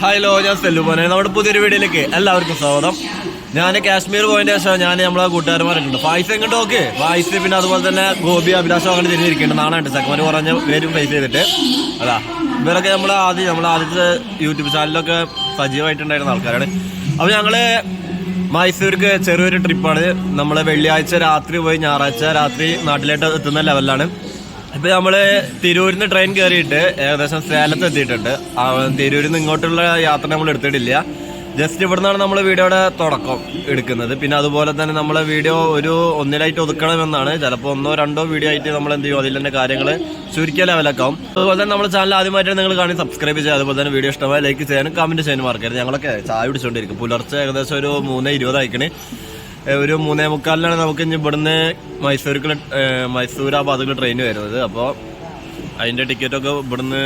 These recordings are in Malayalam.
ഹലോ ഞാൻ സെല്ലുപോനെ നമ്മുടെ പുതിയൊരു വീഡിയോയിലേക്ക് എല്ലാവർക്കും സ്വാഗതം. ഞാൻ കാശ്മീർ പോയിന്റ് ശേഷം ഞാൻ നമ്മളെ കൂട്ടുകാരന്മാരുണ്ട്. ഫായ്സ് എങ്ങോട്ട് ഓക്കെ ഫായ്സ് പിന്നെ അതുപോലെ തന്നെ ഗോപി അഭിലാഷം അങ്ങനെ തിരിഞ്ഞിരിക്കുന്നുണ്ട്. നാളെ ചക്കമാര് കുറഞ്ഞ പേരും ഫേസ് ചെയ്തിട്ട്. അതാ ഇവരൊക്കെ നമ്മൾ ആദ്യം നമ്മൾ ആദ്യത്തെ യൂട്യൂബ് ചാനലിലൊക്കെ സജീവമായിട്ടുണ്ടായിരുന്ന ആൾക്കാരാണ്. അപ്പോൾ ഞങ്ങൾ മൈസൂർക്ക് ചെറിയൊരു ട്രിപ്പാണ് നമ്മൾ വെള്ളിയാഴ്ച രാത്രി പോയി ഞായറാഴ്ച രാത്രി നാട്ടിലേക്ക് എത്തുന്ന ലെവലിലാണ് ഇപ്പൊ നമ്മൾ തിരൂരിൽ നിന്ന് ട്രെയിൻ കയറിയിട്ട് ഏകദേശം സേലത്ത് എത്തിയിട്ടുണ്ട്. തിരൂരിൽ നിന്ന് ഇങ്ങോട്ടുള്ള യാത്ര നമ്മൾ എടുത്തിട്ടില്ല. ജസ്റ്റ് ഇവിടെ നിന്നാണ് നമ്മൾ വീഡിയോയുടെ തുടക്കം എടുക്കുന്നത്. പിന്നെ അതുപോലെ തന്നെ നമ്മളെ വീഡിയോ ഒരു ഒന്നിലായിട്ട് ഒതുക്കണമെന്നാണ്. ചിലപ്പോൾ ഒന്നോ രണ്ടോ വീഡിയോ ആയിട്ട് നമ്മൾ എന്ത് ചെയ്യും? അതിൽ തന്നെ കാര്യങ്ങൾ ചുരുക്കിയ ലെവലാക്കാം അതുപോലെ തന്നെ നമ്മുടെ ചാനൽ ആദ്യമായിട്ട് നിങ്ങൾ കാണി സബ്സ്ക്രൈബ് ചെയ്യുക. അതുപോലെ തന്നെ വീഡിയോ ഇഷ്ടമായി ലൈക്ക് ചെയ്യാനും കമന്റ് ചെയ്യാനും മറക്കരുത്. ഞങ്ങളൊക്കെ ചായ പിടിച്ചുകൊണ്ടിരിക്കും പുലർച്ചെ ഏകദേശം ഒരു മൂന്ന് ഇരുപത് അയക്കണേ ഏഹ് ഒരു മൂന്നേ മുക്കാലിനാണ് നമുക്ക് ഇനി ഇവിടുന്ന് മൈസൂർക്ക് മൈസൂർ ആ ഭാഗത്തേക്ക് ട്രെയിൻ വരുന്നത്. അപ്പോൾ അതിന്റെ ടിക്കറ്റൊക്കെ ഇവിടുന്ന്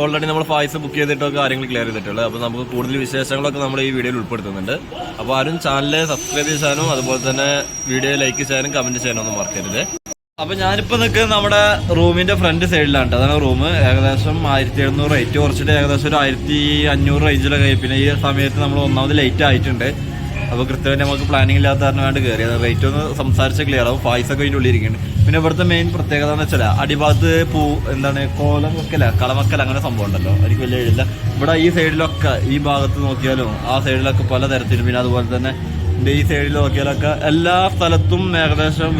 ഓൾറെഡി നമ്മൾ ഫായ്സ് ബുക്ക് ചെയ്തിട്ടൊക്കെ കാര്യങ്ങൾ ക്ലിയർ ചെയ്തിട്ടുള്ളത്. അപ്പോൾ നമുക്ക് കൂടുതൽ വിശേഷങ്ങളൊക്കെ നമ്മൾ ഈ വീഡിയോയിൽ ഉൾപ്പെടുത്തുന്നുണ്ട്. അപ്പോൾ ആരും ചാനൽ സബ്സ്ക്രൈബ് ചെയ്യാനും അതുപോലെ തന്നെ വീഡിയോ ലൈക്ക് ചെയ്യാനും കമന്റ് ചെയ്യാനും ഒന്നും മറക്കരുത്. അപ്പോൾ ഞാനിപ്പോൾ നിൽക്കുന്നത് നമ്മുടെ റൂമിന്റെ ഫ്രണ്ട് സൈഡിലാണ് അതാണ് റൂം. ഏകദേശം ആയിരത്തി എഴുന്നൂറ് റേറ്റ് കുറച്ചിട്ട് ഏകദേശം ഒരു ആയിരത്തി അഞ്ഞൂറ് റേഞ്ചിലൊക്കെ. പിന്നെ ഈ സമയത്ത് നമ്മൾ ഒന്നാമത് ലേറ്റ് ആയിട്ടുണ്ട്. അപ്പോൾ കൃത്യമായിട്ട് നമുക്ക് പ്ലാനിങ് ഇല്ലാത്ത കാരണം വേണ്ട കയറി അത് റേറ്റ് ഒന്ന് സംസാരിച്ച ക്ലിയർ ആവും. ഫായ്സ് ഒക്കെ അതിന്റെ ഉള്ളിരിക്കുന്നുണ്ട് പിന്നെ ഇവിടുത്തെ മെയിൻ പ്രത്യേകത എന്ന് വെച്ചാൽ അടിഭാഗത്ത് പൂ എന്താണ് കോലം വെക്കല കളമക്കൽ അങ്ങനെ സംഭവം ഉണ്ടല്ലോ. എനിക്ക് വലിയ എഴുതില്ല ഇവിടെ ഈ സൈഡിലൊക്കെ ഈ ഭാഗത്ത് നോക്കിയാലും ആ സൈഡിലൊക്കെ പല തരത്തിലും പിന്നെ അതുപോലെ തന്നെ ഈ സൈഡിൽ നോക്കിയാലൊക്കെ എല്ലാ സ്ഥലത്തും ഏകദേശം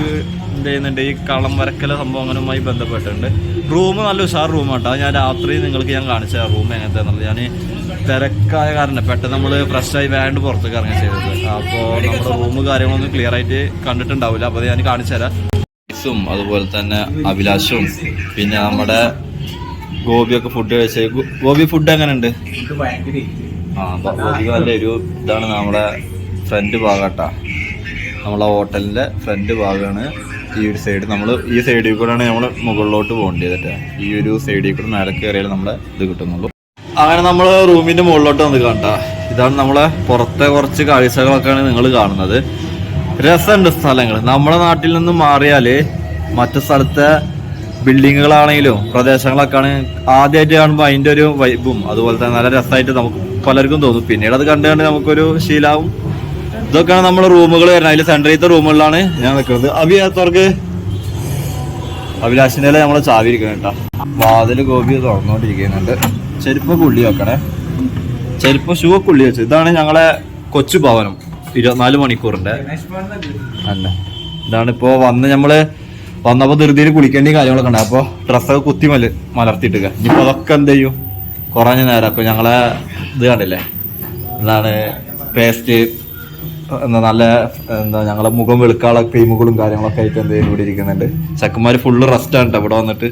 എന്ത് ചെയ്യുന്നുണ്ട്. ഈ കളം വരക്കല സംഭവം അങ്ങനെയുമായി ബന്ധപ്പെട്ടിട്ടുണ്ട്. റൂം നല്ല ഉഷാർ റൂമാട്ടോ. ഞാൻ രാത്രി നിങ്ങൾക്ക് ഞാൻ കാണിച്ച റൂം എങ്ങനത്തെ ഞാൻ തിരക്കായ കാരണം പെട്ടെന്ന് നമ്മൾ ഫ്രഷായി വേണ്ട പുറത്തേക്ക് ഇറങ്ങാൻ ചെയ്തത്. അപ്പോൾ നമ്മുടെ റൂം കാര്യങ്ങളൊന്നും ക്ലിയർ ആയിട്ട് കണ്ടിട്ടുണ്ടാവില്ല. അപ്പോൾ ഞാൻ കാണിച്ചു തരാം ും. അതുപോലെ തന്നെ അഭിലാഷും പിന്നെ നമ്മുടെ ഗോപിയൊക്കെ ഫുഡ് കഴിച്ച. ഗോപി ഫുഡ് എങ്ങനെ ഉണ്ട് ആ ഗോപിക്ക് നല്ല ഒരു ഇതാണ് നമ്മുടെ ഫ്രണ്ട് ഭാഗട്ടാ നമ്മളെ ഹോട്ടലിന്റെ ഫ്രണ്ട് ഭാഗമാണ് ഈ ഒരു സൈഡ് നമ്മൾ ഈ സൈഡിൽ കൂടെയാണ് നമ്മൾ മുകളിലോട്ട് പോകേണ്ടത് ഈ ഒരു സൈഡിൽ കൂടെ മേലെ കയറിയാൽ നമ്മളെ ഇത് കിട്ടുന്നുള്ളൂ. അങ്ങനെ നമ്മൾ റൂമിന്റെ മുകളിലോട്ട് വന്ന് കണ്ട? ഇതാണ് നമ്മളെ പുറത്തെ കുറച്ച് കാഴ്ചകളൊക്കെയാണ് നിങ്ങൾ കാണുന്നത്. രസമുണ്ട് സ്ഥലങ്ങൾ നമ്മുടെ നാട്ടിൽ നിന്ന് മാറിയാൽ മറ്റു സ്ഥലത്തെ ബിൽഡിങ്ങുകളാണെങ്കിലും പ്രദേശങ്ങളൊക്കെ ആണ് ആദ്യമായിട്ട് കാണുമ്പോൾ അതിന്റെ ഒരു വൈബും അതുപോലെ തന്നെ നല്ല രസമായിട്ട് നമുക്ക് പലർക്കും തോന്നും. പിന്നീട് അത് കണ്ടു കണ്ട് നമുക്കൊരു ശീലാവും. ഇതൊക്കെയാണ് നമ്മുടെ റൂമുകൾ വരുന്നത്. അതിൽ സെൻട്രലത്തെ റൂമുകളിലാണ് ഞാൻ നിൽക്കുന്നത്. അഭിയാത്തവർക്ക് അഭിലാഷിന്റെ നമ്മളെ ചാവി ഇരിക്കണം കേട്ടോ. വാതിൽ ഗോപി തുറന്നോണ്ടിരിക്കുന്നുണ്ട് ചെരുപ്പ് കുള്ളി വെക്കണേ. ചെരുപ്പ് ഷൂ ഒക്കെ ഉള്ളി വെച്ചു. ഇതാണ് ഞങ്ങളെ കൊച്ചു ഭവനം. ഇരുപത്തിനാല് മണിക്കൂറിന്റെ. അല്ല. ഇതാണ് ഇപ്പോ വന്ന് നമ്മൾ വന്നപ്പോ ധൃതിയിൽ കുളിക്കേണ്ടി കാര്യങ്ങളൊക്കെ ഉണ്ട്. അപ്പൊ ഡ്രസ്സൊക്കെ കുത്തി മല മലർത്തിയിട്ടൊക്കെ ഇനിയിപ്പോ അതൊക്കെ എന്ത് ചെയ്യും? കുറഞ്ഞ നേരം. അപ്പൊ ഞങ്ങളെ ഇത് കണ്ടില്ലേ? എന്താണ് പേസ്റ്റ് എന്താ നല്ല എന്താ ഞങ്ങളെ മുഖം വെളുക്കാനുള്ള ക്രീമുകളും കാര്യങ്ങളൊക്കെ ആയിട്ട് എന്ത് ഇവിടെ ഇരിക്കുന്നുണ്ട്. ചെക്കന്മാര് ഫുള്ള് റെസ്റ്റ് ആണ് ഇവിടെ വന്നിട്ട്.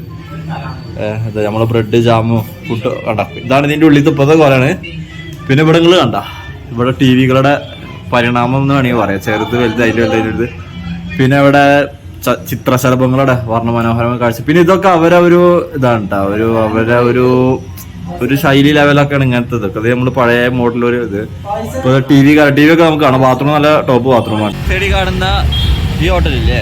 ഇത് ബ്രെഡ് ജാമു ഫുഡ് കണ്ട. ഇതാണ് ഇതിന്റെ ഉള്ളിൽ ഇപ്പോഴത്തെ കൊലയാണ് പിന്നെ ഇവിടെ നിങ്ങൾ കണ്ട. ഇവിടെ ടി വികളുടെ പരിണാമം എന്ന് വേണമെങ്കിൽ പറയാം. ചെറുത് വലുത് അതിന്റെ വലുത് വലുത് പിന്നെ ഇവിടെ ചിത്രശലഭങ്ങളുടെ വർണമനോഹരമായ കാഴ്ച. പിന്നെ ഇതൊക്കെ അവരെ ഒരു ഇതാണ് കേട്ടോ ഒരു അവരെ ഒരു ഒരു ശൈലി ലെവലൊക്കെയാണ് ഇങ്ങനത്തെ ഇതൊക്കെ. അത് നമ്മൾ പഴയ മോഡൽ ഒരു ഇത്. ഇപ്പൊ ടി വി ടി വി ഒക്കെ നമുക്ക് കാണാം. ബാത്റൂം നല്ല ടോപ്പ് ബാത്റൂമാണ് ചെടി കാണുന്ന ഈ ഹോട്ടലില്ലേ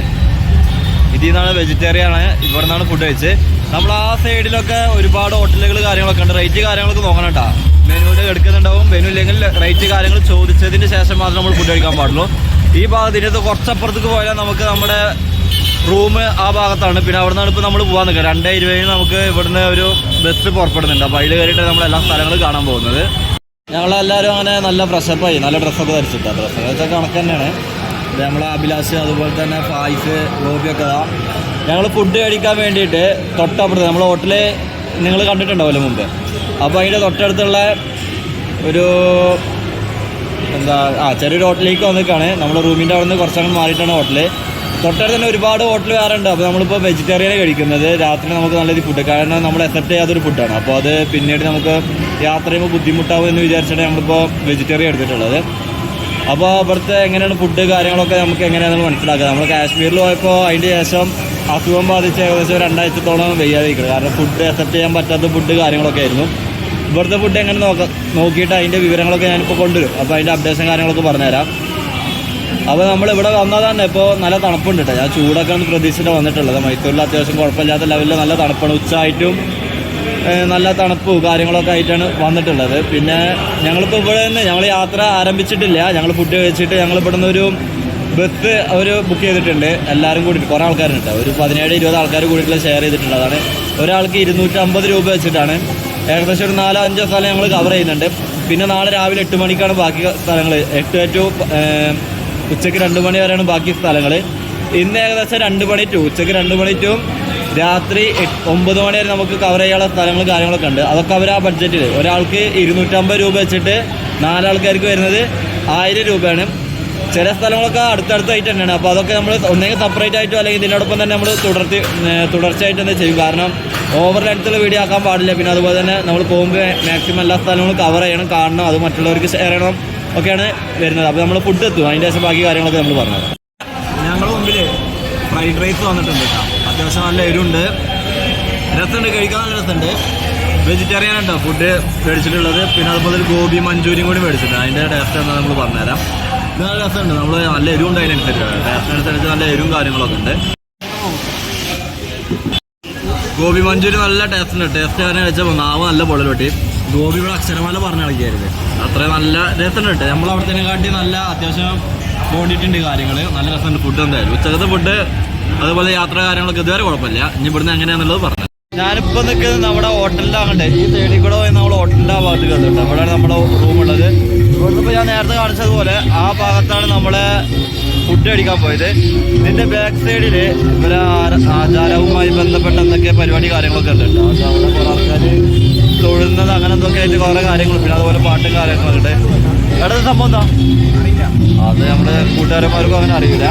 ഇതിൽ നിന്നാണ് വെജിറ്റേറിയൻ ആണ്. ഇവിടെ നിന്നാണ് ഫുഡ് കഴിച്ച് നമ്മൾ ആ സൈഡിലൊക്കെ ഒരുപാട് ഹോട്ടലുകൾ കാര്യങ്ങളൊക്കെ ഉണ്ട്. റേറ്റ് കാര്യങ്ങളൊക്കെ നോക്കണം കേട്ടോ മെനുവിൽ എടുക്കുന്നുണ്ടാവും. മെനു ഇല്ലെങ്കിൽ റേറ്റ് കാര്യങ്ങൾ ചോദിച്ചതിന് ശേഷം മാത്രം നമ്മൾ ഫുഡ് കഴിക്കാൻ പാടുള്ളൂ. ഈ ഭാഗത്തിന്റെ കുറച്ചപ്പുറത്തേക്ക് പോയാൽ നമുക്ക് നമ്മുടെ റൂം ആ ഭാഗത്താണ്. പിന്നെ അവിടെ നിന്നാണ് ഇപ്പോൾ നമ്മൾ പോകാൻ നിൽക്കുക രണ്ടേ ഇരുപതിന് നമുക്ക് ഇവിടുന്ന് ഒരു ബസ് പുറപ്പെടുന്നുണ്ട്. അപ്പോൾ അതിൽ കയറിയിട്ട് നമ്മൾ എല്ലാ സ്ഥലങ്ങളും കാണാൻ പോകുന്നത്. ഞങ്ങളെല്ലാവരും അങ്ങനെ നല്ല ഫ്രഷപ്പായി നല്ല ഡ്രസ്സൊക്കെ ധരിച്ചിട്ടാണ് ഡ്രസ്സൊക്കെ കണക്ക് തന്നെയാണ്. നമ്മളെ അഭിലാഷ് അതുപോലെ തന്നെ ഫായിസ് ഗോപിയൊക്കെ ഞങ്ങൾ ഫുഡ് കഴിക്കാൻ വേണ്ടിയിട്ട് തൊട്ടപ്പുറത്ത് നമ്മൾ ഹോട്ടൽ നിങ്ങൾ കണ്ടിട്ടുണ്ടാവുമല്ലോ മുമ്പ്. അപ്പോൾ അതിന്റെ തൊട്ടടുത്തുള്ള ഒരു എന്താ ആ ചെറിയൊരു ഹോട്ടലിലേക്ക് വന്നിക്കാണ്. നമ്മൾ റൂമിന്റെ അവിടെ നിന്ന് കുറച്ചങ്ങ് മാറിയിട്ടാണ് ഹോട്ടൽ തൊട്ടടുത്ത് തന്നെ ഒരുപാട് ഹോട്ടൽ വേറെ ഉണ്ട്. അപ്പോൾ നമ്മളിപ്പോൾ വെജിറ്റേറിയൻ കഴിക്കുന്നത്. രാത്രി നമുക്ക് നല്ലൊരു ഫുഡ് കാരണം നമ്മൾ അക്സെപ്റ്റ് ചെയ്യാത്തൊരു ഫുഡാണ് അപ്പോൾ അത് പിന്നീട് നമുക്ക് യാത്ര ചെയ്യുമ്പോൾ ബുദ്ധിമുട്ടാവും എന്ന് വിചാരിച്ചിട്ടാണ് നമ്മളിപ്പോൾ വെജിറ്റേറിയൻ എടുത്തിട്ടുള്ളത്. അപ്പോൾ ഇവിടുത്തെ എങ്ങനെയാണ് ഫുഡ് കാര്യങ്ങളൊക്കെ നമുക്ക് എങ്ങനെയാണെന്ന് മനസ്സിലാക്കുക നമ്മൾ കാശ്മീരിൽ പോയപ്പോൾ അതിന്റെ ശേഷം അസുഖം ബാധിച്ച് ഏകദേശം രണ്ടാഴ്ചത്തോളം വയ്യാതിരിക്കുന്നത് കാരണം ഫുഡ് അക്സെപ്റ്റ് ചെയ്യാൻ പറ്റാത്ത ഫുഡ് കാര്യങ്ങളൊക്കെ ആയിരുന്നു. ഇവിടുത്തെ ഫുഡ് എങ്ങനെ നോക്കാം നോക്കിയിട്ട് അതിന്റെ വിവരങ്ങളൊക്കെ ഞാനിപ്പോൾ കൊണ്ടുവരും. അപ്പോൾ അതിന്റെ അപ്ഡേഷൻ കാര്യങ്ങളൊക്കെ പറഞ്ഞുതരാം. അപ്പോൾ നമ്മൾ ഇവിടെ വന്നാൽ തന്നെ ഇപ്പോൾ നല്ല തണുപ്പുണ്ട് കേട്ടോ. ഞാൻ ചൂടൊക്കെ ഒന്ന് പ്രതീക്ഷിച്ചിട്ട് വന്നിട്ടുള്ളത്. മൈസൂരിൽ അത്യാവശ്യം കുഴപ്പമില്ലാത്ത ലെവലിൽ നല്ല തണുപ്പാണ്. ഉച്ചയായിട്ടും നല്ല തണുപ്പും കാര്യങ്ങളൊക്കെ ആയിട്ടാണ് വന്നിട്ടുള്ളത്. പിന്നെ ഞങ്ങളിപ്പോൾ ഇവിടെ നിന്ന് ഞങ്ങൾ യാത്ര ആരംഭിച്ചിട്ടില്ല. ഞങ്ങൾ ഫുഡ് കഴിച്ചിട്ട് ഞങ്ങൾ ഇവിടെ നിന്ന് ഒരു ബസ് അവർ ബുക്ക് ചെയ്തിട്ടുണ്ട്. എല്ലാവരും കൂടിയിട്ട് കുറേ ആൾക്കാരുണ്ട്. ഒരു പതിനേഴ് ഇരുപത് ആൾക്കാർ കൂടിയിട്ടുള്ള ഷെയർ ചെയ്തിട്ടുള്ളതാണ് ഒരാൾക്ക് ഇരുന്നൂറ്റമ്പത് രൂപ വെച്ചിട്ടാണ്. ഏകദേശം ഒരു നാലോ അഞ്ചോ സ്ഥലം ഞങ്ങൾ കവർ ചെയ്യുന്നുണ്ട്. പിന്നെ നാളെ രാവിലെ എട്ട് മണിക്കാണ് ബാക്കി സ്ഥലങ്ങൾ എട്ട് ടു ഉച്ചയ്ക്ക് രണ്ട് മണി വരെയാണ് ബാക്കി സ്ഥലങ്ങൾ ഇന്ന് ഏകദേശം രണ്ട് മണി ടു ഉച്ചയ്ക്ക് രണ്ട് മണി ടു രാത്രി ഒമ്പത് മണി വരെ നമുക്ക് കവർ ചെയ്യാനുള്ള സ്ഥലങ്ങളും കാര്യങ്ങളൊക്കെ ഉണ്ട്. അതൊക്കെ അവർ ആ ബഡ്ജറ്റിൽ ഒരാൾക്ക് ഇരുന്നൂറ്റമ്പത് രൂപ വെച്ചിട്ട് നാലാൾക്കാർക്ക് വരുന്നത് ആയിരം രൂപയാണ്. ചില സ്ഥലങ്ങളൊക്കെ അടുത്തടുത്തായിട്ട് തന്നെയാണ്. അപ്പോൾ അതൊക്കെ നമ്മൾ ഒന്നെങ്കിൽ സെപ്പറേറ്റ് ആയിട്ടോ അല്ലെങ്കിൽ ഇതിനോടൊപ്പം തന്നെ നമ്മൾ തുടർത്തി തുടർച്ചയായിട്ട് തന്നെ ചെയ്യും. കാരണം ഓവർ ലെങ്ത്തുള്ള വീഡിയോ ആക്കാൻ പാടില്ല. പിന്നെ അതുപോലെ തന്നെ നമ്മൾ പോകുമ്പോൾ മാക്സിമം എല്ലാ സ്ഥലങ്ങളും കവർ ചെയ്യണം കാണണം അത് മറ്റുള്ളവർക്ക് ഷെയർ ചെയ്യണം ഒക്കെയാണ് വരുന്നത്. അപ്പോൾ നമ്മൾ ഫുഡ് എത്തും. അതിന്റെ ശേഷം ബാക്കി കാര്യങ്ങളൊക്കെ നമ്മൾ പറഞ്ഞത് ഞങ്ങളുടെ മുമ്പിൽ ഫ്രൈഡ് റൈസ് വന്നിട്ടുണ്ട് കേട്ടോ. അത്യാവശ്യം നല്ല എരിവുണ്ട്. രസമുണ്ട് കഴിക്കാൻ നല്ല രസമുണ്ട്. വെജിറ്റേറിയൻ ഉണ്ടോ ഫുഡ് മേടിച്ചിട്ടുള്ളത്. പിന്നെ അതുപോലെ ഒരു ഗോപി മഞ്ചൂരിയും കൂടി മേടിച്ചിട്ടുണ്ട്. അതിന്റെ ടേസ്റ്റ് എന്താ നമ്മൾ പറഞ്ഞുതരാം. ഇത് നല്ല രസമുണ്ട്. നമ്മൾ നല്ല എരിവ് ഉണ്ട് അതിനനുസരിച്ച് ടേസ്റ്റിനനുസരിച്ച് നല്ല എരിവും കാര്യങ്ങളൊക്കെ ഉണ്ട്. ഗോപി മഞ്ചൂരി നല്ല ടേസ്റ്റ് ഉണ്ട്. ടേസ്റ്റ് കാരണം വെച്ചാൽ നാവ് നല്ല പൊള്ളൽ വെട്ടി ഗോപി ഇവിടെ അക്ഷരമാല പറഞ്ഞ കളിക്കായിരുന്നു അത്രയും നല്ല രസമുണ്ട് നമ്മൾ തന്നെ കാട്ടി നല്ല അത്യാവശ്യം ക്വാണ്ടിറ്റി കാര്യങ്ങൾ നല്ല രസമുണ്ട് ഫുഡ് എന്തായാലും. ഉച്ചക്കത്തെ ഫുഡ് അതുപോലെ യാത്ര കാര്യങ്ങളൊക്കെ ഇതുവരെ കുഴപ്പമില്ല. ഇനി ഇവിടുന്ന് എങ്ങനെയാണെന്നുള്ളത് പറഞ്ഞു ഞാനിപ്പോ നിൽക്കുന്നത് നമ്മുടെ ഹോട്ടലിലാകട്ടെ ഈ തേടി കൂടെ പോയി നമ്മൾ ഹോട്ടലിന്റെ ആ ഭാഗത്ത് കണ്ടിട്ടുണ്ട് അവിടെയാണ് നമ്മുടെ റൂം ഉള്ളത്. ഇവിടുന്ന് ഇപ്പോൾ ഞാൻ നേരത്തെ കാണിച്ചതുപോലെ ആ ഭാഗത്താണ് നമ്മളെ ഫുഡ് അടിക്കാൻ പോയത്. ഇതിന്റെ ബാക്ക് സൈഡിൽ ഇവരെ ആചാരവുമായി ബന്ധപ്പെട്ട എന്തൊക്കെ പരിപാടി കാര്യങ്ങളൊക്കെ ഉണ്ട് അവിടെ കുറെ ആൾക്കാർ തൊഴുന്നത് അങ്ങനെ എന്തൊക്കെ ആയിട്ട് കുറെ കാര്യങ്ങളും പിന്നെ അതുപോലെ പാട്ടും കാര്യങ്ങളൊക്കെ ഉണ്ട്. എവിടെ സംഭവം എന്താ? അത് നമ്മുടെ കൂട്ടുകാരന്മാർക്കും അങ്ങനെ അറിയില്ല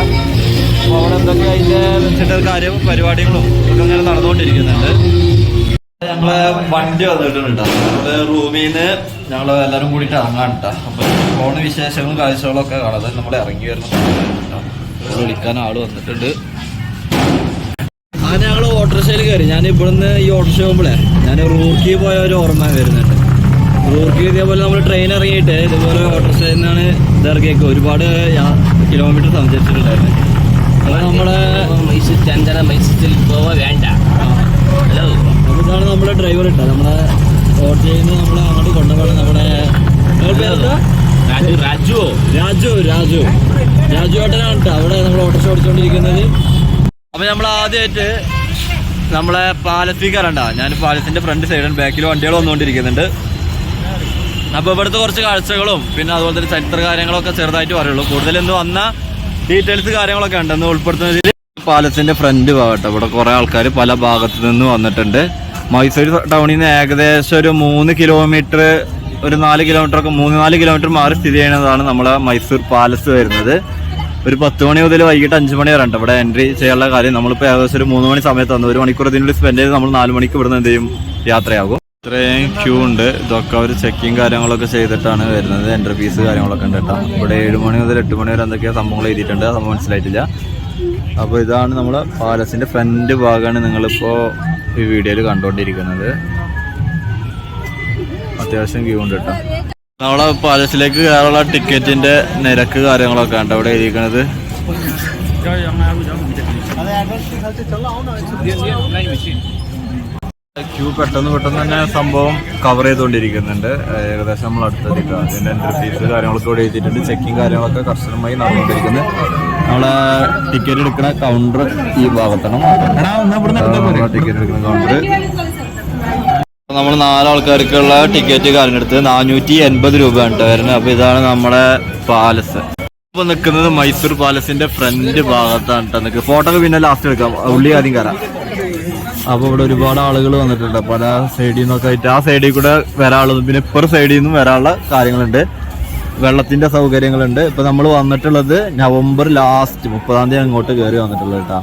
അപ്പോൾ അവിടെ എന്തൊക്കെ അതിന്റെ വെച്ചിട്ട് കാര്യവും പരിപാടികളും ഒക്കെ ഇങ്ങനെ നടന്നുകൊണ്ടിരിക്കുന്നുണ്ട്. ഞങ്ങളെ വണ്ടി വന്നിട്ടുണ്ട് ഞങ്ങൾ റൂമിൽ നിന്ന് ഞങ്ങൾ എല്ലാവരും കൂടിയിട്ട് ഇറങ്ങാൻ കേട്ടോ. അപ്പൊ ഫോണ് വിശേഷങ്ങളും കാഴ്ചകളും ഒക്കെ കാണാതെ നമ്മൾ ഇറങ്ങി വരുന്ന വിളിക്കാൻ ആൾ വന്നിട്ടുണ്ട്. അങ്ങനെ ഞങ്ങൾ ഓട്ടോറിക്ഷയിൽ കയറി. ഞാൻ ഇവിടുന്ന് ഈ ഓട്ടോറിക്ഷ പോകുമ്പോഴേ ഞാൻ റൂർക്കി പോയ ഒരു ഓർമ്മ വരുന്നുണ്ട്. റൂർക്കി ഇതേപോലെ നമ്മൾ ട്രെയിൻ ഇറങ്ങിയിട്ട് ഇതുപോലെ ഓട്ടോറിക്ഷയിൽ നിന്നാണ് ഇറങ്ങിയേക്ക് ഒരുപാട് കിലോമീറ്റർ സഞ്ചരിച്ചിട്ടുണ്ടായിരുന്നു. നമ്മളെ മൈസൂർ ചന്ദന മൈസൂരിൽ പോവ വേണ്ട. ഹലോ ഇതാണ് നമ്മുടെ ഡ്രൈവർ ഉണ്ട് നമ്മളെ ഓട്ടോയിൽ നിന്ന് നമ്മളെ അങ്ങോട്ട് കൊണ്ടുപോകണം നമ്മുടെ രാജു രാജു രാജു രാജു. രാജു ഏട്ടനാണ് കേട്ടോ. അവിടെ നമ്മൾ ഓട്ടോ ഓടിച്ചുകൊണ്ടിരിക്കുന്നത് അപ്പൊ നമ്മൾ ആദ്യമായിട്ട് നമ്മളെ പാലത്തിൽ കയറണ്ട ഞാൻ പാലത്തിന്റെ ഫ്രണ്ട് സൈഡാണ് ബാക്കിൽ വണ്ടികൾ വന്നുകൊണ്ടിരിക്കുന്നുണ്ട് അപ്പൊ ഇവിടുത്തെ കുറച്ച് കാഴ്ചകളും പിന്നെ അതുപോലെ തന്നെ ചരിത്ര കാര്യങ്ങളൊക്കെ ചെറുതായിട്ട് പറയുള്ളൂ. കൂടുതൽ ഇന്ന് വന്ന ഡീറ്റെയിൽസ് കാര്യങ്ങളൊക്കെ ഉണ്ടെന്ന് ഉൾപ്പെടുത്തുന്നതിൽ പാലസിന്റെ ഫ്രണ്ട് ഭാഗത്ത് ഇവിടെ കുറെ ആൾക്കാർ പല ഭാഗത്തു നിന്ന് വന്നിട്ടുണ്ട്. മൈസൂർ ടൗണിൽ നിന്ന് ഏകദേശം ഒരു മൂന്ന് കിലോമീറ്റർ ഒരു നാല് കിലോമീറ്റർ ഒക്കെ മൂന്ന് നാല് കിലോമീറ്റർ മാറി സ്ഥിതി ചെയ്യുന്നതാണ് നമ്മളെ മൈസൂർ പാലസ് വരുന്നത്. ഒരു പത്ത് മണി മുതൽ വൈകിട്ട് അഞ്ച് മണി വരെ ഉണ്ട് ഇവിടെ എൻട്രി ചെയ്യാനുള്ള കാര്യം. നമ്മളിപ്പോൾ ഏകദേശം ഒരു മൂന്ന് മണി സമയത്ത് വന്നു. ഒരു മണിക്കൂർ ഇതിനുള്ളിൽ സ്പെൻഡ് ചെയ്ത് നമ്മൾ നാല് മണിക്ക് ഇവിടുന്ന് എന്ത് ചെയ്യും? യാത്രയാകും. ഇത്രയും ക്യൂ ഉണ്ട്. ഇതൊക്കെ അവർ ചെക്കിങ് കാര്യങ്ങളൊക്കെ ചെയ്തിട്ടാണ് വരുന്നത്. എൻട്രി ഫീസ് കാര്യങ്ങളൊക്കെ ഉണ്ട് കേട്ടോ. ഇവിടെ ഏഴ് മണി മുതൽ എട്ട് മണി വരെ എന്തൊക്കെയാ സംഭവങ്ങൾ എഴുതിയിട്ടുണ്ട്. അത് മനസ്സിലായിട്ടില്ല. അപ്പോൾ ഇതാണ് നമ്മൾ പാലസിന്റെ ഫ്രണ്ട് ഭാഗമാണ് നിങ്ങളിപ്പോൾ ഈ വീഡിയോയിൽ കണ്ടുകൊണ്ടിരിക്കുന്നത്. അത്യാവശ്യം ക്യൂ ഉണ്ട് കേട്ടോ. നമ്മളെ പാലസിലേക്ക് കയറാനുള്ള ടിക്കറ്റിന്റെ നിരക്ക് കാര്യങ്ങളൊക്കെ ഉണ്ട് അവിടെ എഴുതിയിരിക്കുന്നത്. ക്യൂ പെട്ടെന്ന് പെട്ടെന്ന് തന്നെ സംഭവം കവർ ചെയ്തുകൊണ്ടിരിക്കുന്നുണ്ട് ഏകദേശം നമ്മൾ അടുത്തെത്തിക്കുക അതിന്റെ എൻട്രി ഫീസ് കാര്യങ്ങളൊക്കെ കൂടെ എഴുതിയിട്ടുണ്ട് ചെക്കിങ് കാര്യങ്ങളൊക്കെ കർശനമായി നടന്നുകൊണ്ടിരിക്കുന്നത് നമ്മളെ ടിക്കറ്റ് എടുക്കുന്ന കൗണ്ടർ ഈ ഭാഗത്താണ്. ടിക്കറ്റ് എടുക്കുന്ന കൗണ്ടർ നമ്മൾ നാലാൾക്കാർക്കുള്ള ടിക്കറ്റ് കാര്യമെടുത്ത് നാനൂറ്റി എൺപത് രൂപയാണ് കേട്ടോ വരുന്നത്. അപ്പൊ ഇതാണ് നമ്മുടെ പാലസ് ഇപ്പൊ നിൽക്കുന്നത് മൈസൂർ പാലസിന്റെ ഫ്രണ്ട് ഭാഗത്താണ് കേട്ടോ നിൽക്കുന്നത്. ഫോട്ടോ ഒക്കെ പിന്നെ ലാസ്റ്റ് എടുക്കാം. ഉള്ളി ആദ്യം കയറാം. അപ്പൊ ഇവിടെ ഒരുപാട് ആളുകൾ വന്നിട്ടുണ്ട്. പല സൈഡിൽ നിന്നൊക്കെ ആയിട്ട് ആ സൈഡിൽ കൂടെ വരാനുള്ളത്. പിന്നെ ഇപ്പുറ സൈഡിൽ നിന്നും വരാനുള്ള കാര്യങ്ങളുണ്ട്. വെള്ളത്തിന്റെ സൗകര്യങ്ങളുണ്ട്. ഇപ്പൊ നമ്മൾ വന്നിട്ടുള്ളത് നവംബർ ലാസ്റ്റ് മുപ്പതാം തീയതി അങ്ങോട്ട് കയറി വന്നിട്ടുള്ളത് കേട്ടോ.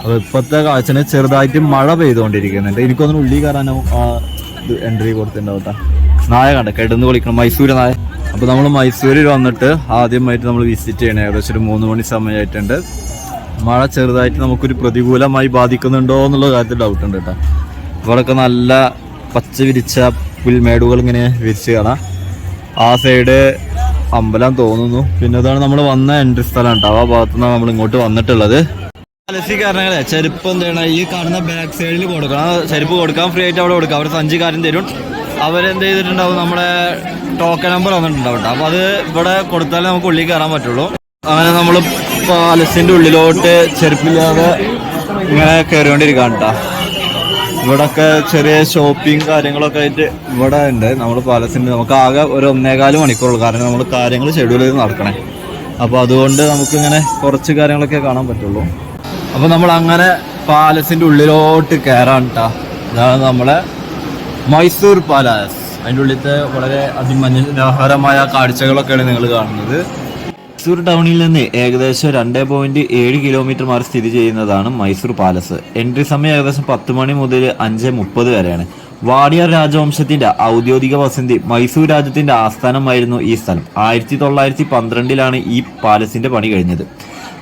അപ്പൊ ഇപ്പത്തെ കാഴ്ചന് ചെറുതായിട്ട് മഴ പെയ്തുകൊണ്ടിരിക്കുന്നുണ്ട്. എനിക്കൊന്നും ഉള്ളി കയറാനോ എൻട്രി കൊടുത്തിട്ടുണ്ടാവും നായ കണ്ട കിടന്ന് വിളിക്കണം മൈസൂര് നായ. അപ്പൊ നമ്മൾ മൈസൂരിൽ വന്നിട്ട് ആദ്യമായിട്ട് നമ്മൾ വിസിറ്റ് ചെയ്യണേ. ഏകദേശം ഒരു മൂന്ന് മണി സമയമായിട്ടുണ്ട്. മഴ ചെറുതായിട്ട് നമുക്കൊരു പ്രതികൂലമായി ബാധിക്കുന്നുണ്ടോ എന്നുള്ള കാര്യത്തിൽ ഡൗട്ട് ഉണ്ട് കേട്ടോ. ഇവിടെയൊക്കെ നല്ല പച്ച വിരിച്ച പുൽമേടുകൾ ഇങ്ങനെ വിരിച്ച് കാണാം. ആ സൈഡ് അമ്പലം തോന്നുന്നു. പിന്നെ അതാണ് നമ്മൾ വന്ന എൻട്രി സ്ഥലം കേട്ടോ. ആ ഭാഗത്തു നിന്നാണ് നമ്മൾ ഇങ്ങോട്ട് വന്നിട്ടുള്ളത്. പാലസി കാരണങ്ങളെ ചെരുപ്പ് ചെയ്യണം? ഈ കാണുന്ന ബാക്ക് സൈഡിൽ കൊടുക്കണം. ചെരുപ്പ് കൊടുക്കാൻ ഫ്രീ ആയിട്ട് അവിടെ കൊടുക്കാം. അവർ സഞ്ചി കാര്യം തരും. അവരെന്ത് ചെയ്തിട്ടുണ്ടാവും? നമ്മുടെ ടോക്കൺ നമ്പർ വന്നിട്ടുണ്ടാവും കേട്ടോ. അപ്പൊ അത് ഇവിടെ കൊടുത്താലേ നമുക്ക് ഉള്ളിൽ കയറാൻ പറ്റുള്ളൂ. അങ്ങനെ നമ്മൾ പാലസിന്റെ ഉള്ളിലോട്ട് ചെരുപ്പില്ലാതെ ഇങ്ങനെ കയറിക്കൊണ്ടിരിക്കുകയാണ് കേട്ടോ ഇവിടൊക്കെ ചെറിയ ഷോപ്പിംഗ് കാര്യങ്ങളൊക്കെ ആയിട്ട് ഇവിടെ ഉണ്ട്. നമ്മൾ പാലസിന്റെ നമുക്ക് ആകെ ഒരു ഒന്നേകാൽ മണിക്കൂറുള്ളൂ. കാരണം നമ്മൾ കാര്യങ്ങൾ ഷെഡ്യൂൾ ചെയ്ത് നടക്കണേ. അപ്പോൾ അതുകൊണ്ട് നമുക്ക് ഇങ്ങനെ കുറച്ച് കാര്യങ്ങളൊക്കെ കാണാൻ പറ്റുള്ളൂ. അപ്പോൾ നമ്മൾ അങ്ങനെ പാലസിന്റെ ഉള്ളിലോട്ട് കയറാൻ കേട്ടാ ഇതാണ് നമ്മളെ മൈസൂർ പാലസ് അതിന്റെ ഉള്ളിലത്തെ വളരെ അതിമനോഹരമായ കാഴ്ചകളൊക്കെയാണ് നിങ്ങൾ കാണുന്നത്. മൈസൂർ ടൗണിൽ നിന്ന് ഏകദേശം രണ്ട് പോയിന്റ് ഏഴ് കിലോമീറ്റർ മാറി സ്ഥിതി ചെയ്യുന്നതാണ് മൈസൂർ പാലസ്. എൻട്രി സമയം ഏകദേശം പത്ത് മണി മുതൽ അഞ്ച് മുപ്പത് വരെയാണ്. വാടിയാർ രാജവംശത്തിന്റെ ഔദ്യോഗിക വസന്തി മൈസൂർ രാജ്യത്തിന്റെ ആസ്ഥാനമായിരുന്നു ഈ സ്ഥലം. ആയിരത്തി തൊള്ളായിരത്തി പന്ത്രണ്ടിലാണ് ഈ പാലസിന്റെ പണി കഴിഞ്ഞത്.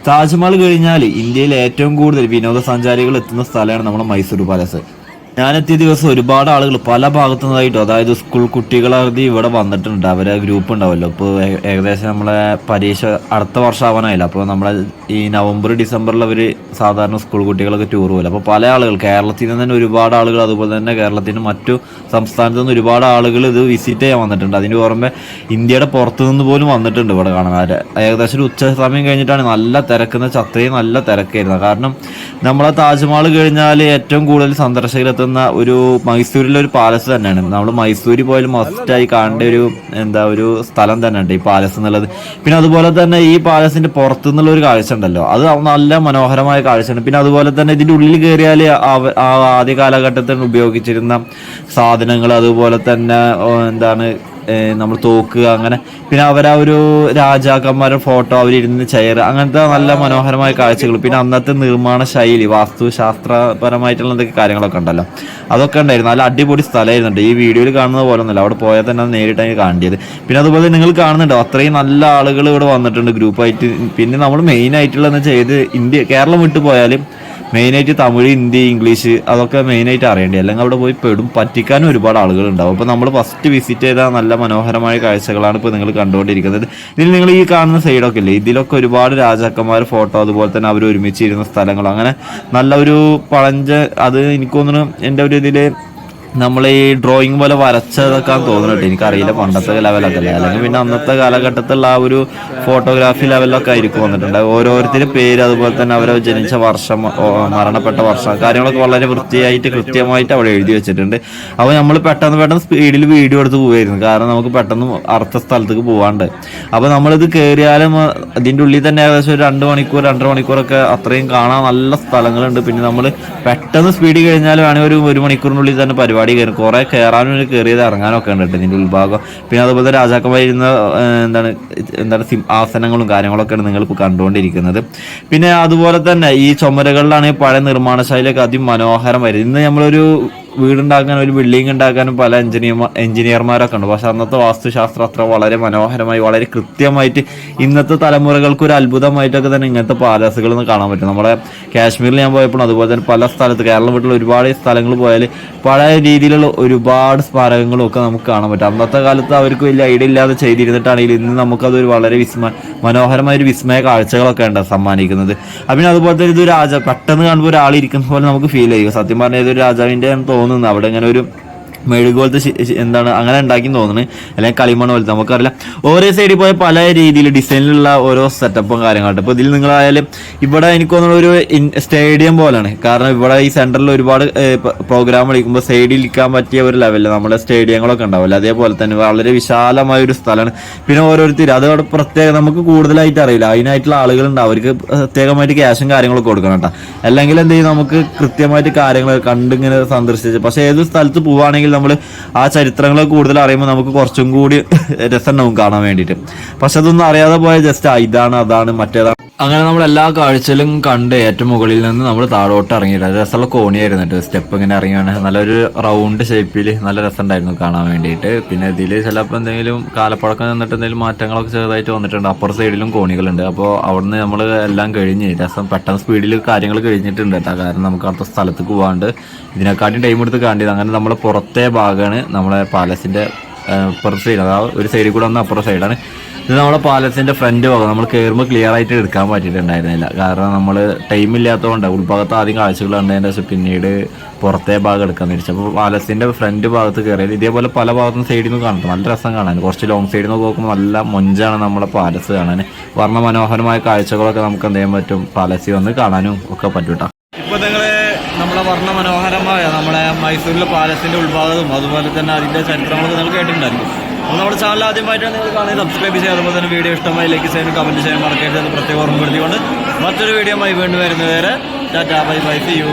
താജ്മഹൽ കഴിഞ്ഞാൽ ഇന്ത്യയിൽ ഏറ്റവും കൂടുതൽ വിനോദസഞ്ചാരികൾ എത്തുന്ന സ്ഥലമാണ് നമ്മുടെ മൈസൂർ പാലസ്. ഞാനെത്തിയ ദിവസം ഒരുപാട് ആളുകൾ പല ഭാഗത്തു നിന്നായിട്ടും അതായത് സ്കൂൾ കുട്ടികളായി ഇവിടെ വന്നിട്ടുണ്ട്. അവരെ ഗ്രൂപ്പ് ഉണ്ടാവുമല്ലോ ഇപ്പോൾ ഏകദേശം നമ്മളെ പരീക്ഷ അടുത്ത വർഷം ആവാനായില്ല അപ്പോൾ നമ്മളെ ഈ നവംബർ ഡിസംബറിൽ അവർ സാധാരണ സ്കൂൾ കുട്ടികളൊക്കെ ടൂർ പോകില്ല അപ്പോൾ പല ആളുകൾ കേരളത്തിൽ നിന്ന് തന്നെ ഒരുപാട് ആളുകൾ അതുപോലെ തന്നെ കേരളത്തിന് മറ്റു സംസ്ഥാനത്തു നിന്ന് ഒരുപാട് ആളുകൾ ഇത് വിസിറ്റ് ചെയ്യാൻ വന്നിട്ടുണ്ട്. അതിന് പുറമെ ഇന്ത്യയുടെ പുറത്തു നിന്ന് പോലും വന്നിട്ടുണ്ട് ഇവിടെ കാണാൻ. ഏകദേശം ഒരു ഉച്ച സമയം കഴിഞ്ഞിട്ടാണ് നല്ല തിരക്കുന്ന ചത്രയും നല്ല തിരക്കായിരുന്നു. കാരണം നമ്മളെ താജ്മഹൽ കഴിഞ്ഞാൽ ഏറ്റവും കൂടുതൽ സന്ദർശകർ എത്തുന്ന ഒരു മൈസൂരിലെ ഒരു പാലസ് തന്നെയാണ്. നമ്മൾ മൈസൂരിൽ പോയാലും മസ്റ്റായി കാണേണ്ട ഒരു എന്താ ഒരു സ്ഥലം തന്നെയുണ്ട് ഈ പാലസ് എന്നുള്ളത്. പിന്നെ അതുപോലെ തന്നെ ഈ പാലസിന്റെ പുറത്തു നിന്നുള്ള ഒരു കാഴ്ച ഉണ്ടല്ലോ. അത് നല്ല മനോഹരമായ കാഴ്ചയാണ്. പിന്നെ അതുപോലെ തന്നെ ഇതിന്റെ ഉള്ളിൽ കയറിയാൽ ആദ്യ കാലഘട്ടത്തിൽ ഉപയോഗിച്ചിരുന്ന സാധനങ്ങൾ അതുപോലെ തന്നെ എന്താണ് നമ്മൾ തോക്കുക അങ്ങനെ. പിന്നെ അവരാ ഒരു രാജാക്കന്മാരുടെ ഫോട്ടോ അവരിരുന്ന് ചെയർ അങ്ങനത്തെ നല്ല മനോഹരമായ കാഴ്ചകൾ. പിന്നെ അന്നത്തെ നിർമ്മാണ ശൈലി വാസ്തുശാസ്ത്രപരമായിട്ടുള്ള എന്തൊക്കെ കാര്യങ്ങളൊക്കെ ഉണ്ടല്ലോ. അതൊക്കെ ഉണ്ടായിരുന്നു. നല്ല അടിപൊളി സ്ഥലമായിരുന്നുണ്ട്. ഈ വീഡിയോയിൽ കാണുന്നത് പോലെ ഒന്നുമില്ല അവിടെ പോയാൽ തന്നെ നേരിട്ടാണ് കാണിയത് പിന്നെ അതുപോലെ നിങ്ങൾ കാണുന്നുണ്ടോ? അത്രയും നല്ല ആളുകൾ ഇവിടെ വന്നിട്ടുണ്ട് ഗ്രൂപ്പായിട്ട്. പിന്നെ നമ്മൾ മെയിൻ ആയിട്ടുള്ളതെന്ന് വെച്ചാൽ ഇന്ത്യ കേരളം വിട്ടു പോയാലും മെയിനായിട്ട് തമിഴ് ഹിന്ദി ഇംഗ്ലീഷ് അതൊക്കെ മെയിനായിട്ട് അറിയേണ്ടി. അല്ലെങ്കിൽ അവിടെ പോയി പെടും. പറ്റിക്കാനും ഒരുപാട് ആളുകൾ ഉണ്ടാവും. അപ്പോൾ നമ്മൾ ഫസ്റ്റ് വിസിറ്റ് ചെയ്ത നല്ല മനോഹരമായ കാഴ്ചകളാണ് ഇപ്പോൾ നിങ്ങൾ കണ്ടുകൊണ്ടിരിക്കുന്നത്. ഇതിൽ നിങ്ങൾ ഈ കാണുന്ന സൈഡൊക്കെ ഇല്ലേ? ഇതിലൊക്കെ ഒരുപാട് രാജാക്കന്മാർ ഫോട്ടോ അതുപോലെ തന്നെ അവർ ഒരുമിച്ചിരുന്ന സ്ഥലങ്ങൾ. അങ്ങനെ നല്ലൊരു പഴഞ്ച് അത് എനിക്ക് തോന്നുന്നു എന്റെ ഒരു ഇതിൽ നമ്മൾ ഈ ഡ്രോയിങ് പോലെ വരച്ചതൊക്കെ തോന്നുന്നുണ്ട് എനിക്കറിയില്ല പണ്ടത്തെ ലെവലൊക്കെ അല്ലേ? അല്ലെങ്കിൽ പിന്നെ അന്നത്തെ കാലഘട്ടത്തിലുള്ള ആ ഒരു ഫോട്ടോഗ്രാഫി ലെവലൊക്കെ ആയിരിക്കും വന്നിട്ടുണ്ട്. ഓരോരുത്തരുടെ പേര് അതുപോലെ തന്നെ അവരെ ജനിച്ച വർഷം മരണപ്പെട്ട വർഷം കാര്യങ്ങളൊക്കെ വളരെ വൃത്തിയായിട്ട് കൃത്യമായിട്ട് അവിടെ എഴുതി വെച്ചിട്ടുണ്ട്. അപ്പോൾ നമ്മൾ പെട്ടെന്ന് പെട്ടെന്ന് സ്പീഡിൽ വീഡിയോ എടുത്ത് പോവായിരുന്നു. കാരണം നമുക്ക് പെട്ടെന്ന് അടുത്ത സ്ഥലത്തേക്ക് പോകാണ്ട് അപ്പോൾ നമ്മളിത് കയറിയാലും അതിന്റെ ഉള്ളിൽ തന്നെ ഏകദേശം ഒരു രണ്ട് മണിക്കൂർ രണ്ടര മണിക്കൂറൊക്കെ അത്രയും കാണാൻ നല്ല സ്ഥലങ്ങളുണ്ട്. പിന്നെ നമ്മൾ പെട്ടെന്ന് സ്പീഡ് കഴിഞ്ഞാൽ വേണമെങ്കിൽ ഒരു ഒരു മണിക്കൂറിനുള്ളിൽ തന്നെ പരിപാടി കയറും കുറേ കയറാനും കയറിയത് ഇറങ്ങാനൊക്കെ ഉണ്ട് കേട്ടോ ഇതിന്റെ ഉൾഭാഗം. പിന്നെ അതുപോലെ രാജാക്കന്മാരിരുന്ന എന്താണ് എന്താണ് ആസനങ്ങളും കാര്യങ്ങളൊക്കെയാണ് നിങ്ങൾ ഇപ്പോൾ കണ്ടുകൊണ്ടിരിക്കുന്നത്. പിന്നെ അതുപോലെ തന്നെ ഈ ചുമരുകളിലാണ് പഴയ നിർമ്മാണ അതിമനോഹരം വരുന്നത്. ഇന്ന് നമ്മളൊരു വീടുണ്ടാക്കാനും ഒരു ബിൽഡിംഗ് ഉണ്ടാക്കാനും പല എഞ്ചിനീയർമാർ എഞ്ചിനീയർമാരൊക്കെ ഉണ്ട്. പക്ഷെ അന്നത്തെ വാസ്തുശാസ്ത്രം അത്ര വളരെ മനോഹരമായി വളരെ കൃത്യമായിട്ട് ഇന്നത്തെ തലമുറകൾക്ക് ഒരു അത്ഭുതമായിട്ടൊക്കെ തന്നെ ഇങ്ങനത്തെ പാലസുകൾ ഒന്ന് കാണാൻ പറ്റും. നമ്മുടെ കാശ്മീരിൽ ഞാൻ പോയപ്പോൾ അതുപോലെ തന്നെ പല സ്ഥലത്ത് കേരളം വീട്ടിൽ ഒരുപാട് സ്ഥലങ്ങൾ പോയാൽ പഴയ രീതിയിലുള്ള ഒരുപാട് സ്മാരകങ്ങളും ഒക്കെ നമുക്ക് കാണാൻ പറ്റും. അന്നത്തെ കാലത്ത് അവർക്ക് വലിയ ഐഡിയ ഇല്ലാതെ ചെയ്തിരുന്നിട്ടാണെങ്കിൽ ഇന്ന് നമുക്കതൊരു വളരെ വിസ്മയ മനോഹരമായ ഒരു വിസ്മയ കാഴ്ചകളൊക്കെ ഉണ്ട് സമ്മാനിക്കുന്നത്. അപ്പം അതുപോലെ തന്നെ ഇതൊരു രാജ പെട്ടെന്ന് കാണുമ്പോൾ ഒരാൾ ഇരിക്കുന്ന പോലെ നമുക്ക് ഫീൽ ചെയ്യും സത്യം പറഞ്ഞാൽ ഇതൊരു രാജാവിന്റെ അവിടെ ഇങ്ങനെ ഒരു മെഴുക് പോലത്തെ ശി- ശി- എന്താണ് അങ്ങനെ ഉണ്ടാക്കി തോന്നുന്നത് അല്ലെങ്കിൽ കളിമണ പോലത്തെ നമുക്കറിയില്ല. ഓരോ സൈഡിൽ പോയ പല രീതിയിൽ ഡിസൈനിലുള്ള ഓരോ സെറ്റപ്പും കാര്യങ്ങളുണ്ട്. ഇപ്പൊ ഇതിൽ നിങ്ങളായാലും ഇവിടെ എനിക്ക് തോന്നുന്നു ഒരു സ്റ്റേഡിയം പോലെയാണ് കാരണം ഇവിടെ ഈ സെന്ററിൽ ഒരുപാട് പ്രോഗ്രാം കളിക്കുമ്പോൾ സൈഡിൽ ഇരിക്കാൻ പറ്റിയ ഒരു ലെവലിൽ നമ്മുടെ സ്റ്റേഡിയങ്ങളൊക്കെ ഉണ്ടാവില്ല? അതേപോലെ തന്നെ വളരെ വിശാലമായ ഒരു സ്ഥലമാണ്. പിന്നെ ഓരോരുത്തർ അതോടെ പ്രത്യേകം നമുക്ക് കൂടുതലായിട്ട് അറിയില്ല. അതിനായിട്ടുള്ള ആളുകളുണ്ട് അവർക്ക് പ്രത്യേകമായിട്ട് ക്യാഷും കാര്യങ്ങളൊക്കെ കൊടുക്കണം കേട്ടോ. അല്ലെങ്കിൽ എന്ത് ചെയ്യും? നമുക്ക് കൃത്യമായിട്ട് കാര്യങ്ങൾ കണ്ടിങ്ങനെ സന്ദർശിച്ച്. പക്ഷേ ഏത് സ്ഥലത്ത് പോവുകയാണെങ്കിൽ നമ്മൾ ആ ചരിത്രങ്ങൾ കൂടുതൽ അറിയുമ്പോൾ നമുക്ക് കുറച്ചും കൂടി രസമുണ്ടാവും കാണാൻ വേണ്ടിയിട്ട്. പക്ഷെ അതൊന്നും അറിയാതെ പോയ ജസ്റ്റ് ഇതാണ് അതാണ് മറ്റേതാണ്. അങ്ങനെ നമ്മൾ എല്ലാ കാഴ്ചയിലും കണ്ട് ഏറ്റവും മുകളിൽ നിന്ന് നമ്മൾ താഴോട്ട് ഇറങ്ങിയിട്ട് രസമുള്ള കോണിയായിരുന്നു കേട്ടോ. സ്റ്റെപ്പ് ഇങ്ങനെ ഇറങ്ങിയാണ് നല്ലൊരു റൗണ്ട് ഷേപ്പിൽ നല്ല രസമുണ്ടായിരുന്നു കാണാൻ വേണ്ടിയിട്ട്. പിന്നെ ഇതിൽ ചിലപ്പോൾ എന്തെങ്കിലും കാലപ്പഴക്കം നിന്നിട്ട് എന്തെങ്കിലും മാറ്റങ്ങളൊക്കെ ചെറുതായിട്ട് വന്നിട്ടുണ്ട്. അപ്പുറ സൈഡിലും കോണികളുണ്ട്. അപ്പോൾ അവിടുന്ന് നമ്മൾ എല്ലാം കഴിഞ്ഞ് രസം പെട്ടെന്ന് സ്പീഡിൽ കാര്യങ്ങൾ കഴിഞ്ഞിട്ടുണ്ട് കേട്ടോ. കാരണം നമുക്ക് അടുത്ത സ്ഥലത്തേക്ക് പോകാണ്ട് ഇതിനെക്കാട്ടും ടൈം എടുത്ത് കാണിയത് അങ്ങനെ നമ്മൾ പുറത്തെ ഭാഗമാണ് നമ്മളെ പാലസിന്റെ അപ്പുറ സൈഡ് അതായത് ഒരു സൈഡിൽ കൂടെ വന്ന അപ്പുറ സൈഡാണ് ഇത് നമ്മുടെ പാലസിന്റെ ഫ്രണ്ട് ഭാഗം. നമ്മൾ കയറുമ്പോൾ ക്ലിയർ ആയിട്ട് എടുക്കാൻ പറ്റിയിട്ടുണ്ടായിരുന്നില്ല. കാരണം നമ്മൾ ടൈം ഇല്ലാത്തതുകൊണ്ട് ഉൾഭാഗത്ത് ആദ്യം കാഴ്ചകൾ കണ്ടതിന്റെ ശേഷം പിന്നീട് പുറത്തെ ഭാഗം എടുക്കാൻ തിരിച്ചു അപ്പോൾ പാലസിന്റെ ഫ്രണ്ട് ഭാഗത്ത് കയറിയത് ഇതേപോലെ പല ഭാഗത്തും സൈഡിൽ നിന്ന് കാണും. നല്ല രസം കാണാൻ. കുറച്ച് ലോങ് സൈഡിൽ നിന്ന് നോക്കുമ്പോൾ നല്ല മൊഞ്ചാണ് നമ്മുടെ പാലസ് കാണാൻ. വർണ മനോഹരമായ കാഴ്ചകളൊക്കെ നമുക്ക് എന്ത് ചെയ്യാൻ പറ്റും? പാലസി വന്ന് കാണാനും ഒക്കെ പറ്റൂട്ടാ ഇപ്പോൾ നിങ്ങൾ നമ്മുടെ വർണ മനോഹരമായ നമ്മുടെ മൈസൂരിലെ പാലസിന്റെ ഉൾഭാഗവും അതുപോലെ തന്നെ അതിന്റെ ചരിത്രങ്ങളൊക്കെ നിങ്ങൾ കേട്ടിട്ടുണ്ടായിരിക്കും. അപ്പോൾ നമ്മുടെ ചാനൽ ആദ്യമായിട്ടാണ് നിങ്ങൾ കാണുന്നത്. സബ്സ്ക്രൈബ് ചെയ്യുക അതുപോലെ തന്നെ വീഡിയോ ഇഷ്ടമായി ലൈക്ക് ചെയ്യാനും കമന്റ് ചെയ്യാനും മറക്കരുത് പ്രത്യേകം ഓർമ്മപ്പെടുത്തിക്കൊണ്ട് മറ്റൊരു വീഡിയോ ആയി വീണ്ടും വരുന്നവരെ tata bye bye see you